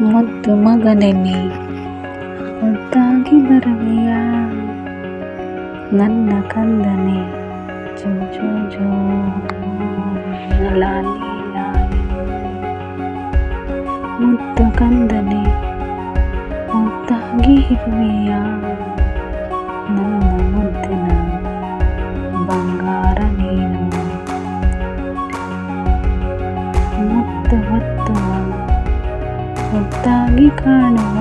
ಮುದ್ದು ಮಗನೆನ್ನಿ. ಮುದ್ದಾಗಿ ಬರುವೆಯ ನನ್ನ ಕಂದನೆ. ಜೋ ಜೋ ಜೋ. ಲಾಲಿ ಮುದ್ದು ಕಂದನೆ. ಮುದ್ದಾಗಿ ಇರುವೆಯ ನನ್ನ ಮುದ್ದಿನ ಬಂಗಾರ ನೀನು. ಮುತ್ತು ಹೊತ್ತುವ ಮುದ್ದಾಗಿ ಕಾಣುವ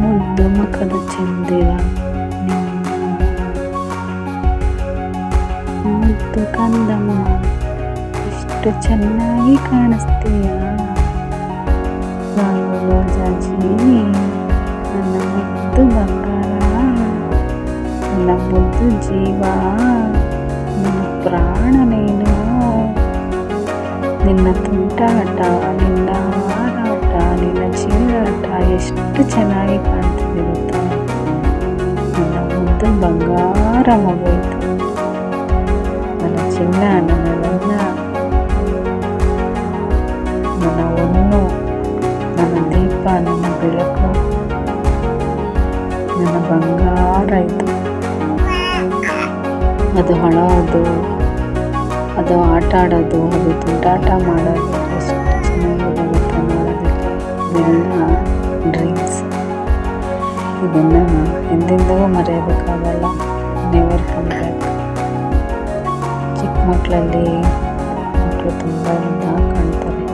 ಮುದ್ದು ಮುಖದ ಚಂದಿರ ನಿನ್ನ ಮುದ್ದು ಕಂದಮ್ಮ ಎಷ್ಟು ಚೆನ್ನಾಗಿ ಕಾಣಿಸ್ತೀಯ ಬಾಳು ಜಾಜಿ ನನ್ನ ಮುದ್ದು ಬಂಗಾರ ನನ್ನ ಮುದ್ದು ಜೀವ ನನ್ನ ಪ್ರಾಣ ನೀನು ನಿನ್ನ ತುಂಟಾಟ ನಿನ್ನ ಹಾರಾಟ ನಿನ್ನ ಬಂಗಾರ ಮಗುಯಿತು ನನ್ನ ಚಿನ್ನ, ನನ್ನ ಲಗ್ನ ನನ್ನ ಒಣ್ಣು ನನ್ನ ದೀಪ, ನನ್ನ ಬೆಳಕು, ನನ್ನ ಬಂಗಾರ ಇತ್ತು ಅದು ಹಳೋದು, ಅದು ಆಟ ಆಡೋದು ಅದು ತುಂಟಾಟ ಮಾಡೋದು, ಎಷ್ಟು ಚೆನ್ನಾಗಿರುತ್ತೆ ನೋಡೋದಕ್ಕೆ ಇದೆಲ್ಲ ಡ್ರೀಮ್ಸ್ ಇದನ್ನು ಎಂದೆಂದಿಗೂ ಮರೆಯೋದಕ್ಕಾಗಲ್ಲ ನೆವರ್ ಕಮ್ ಬ್ಯಾಕ್ ಚಿಕ್ಕ ಮಕ್ಕಳಲ್ಲಿ ಮಕ್ಕಳು ತುಂಬ ಇದ್ದಾಗ ಕಾಣ್ತಾರೆ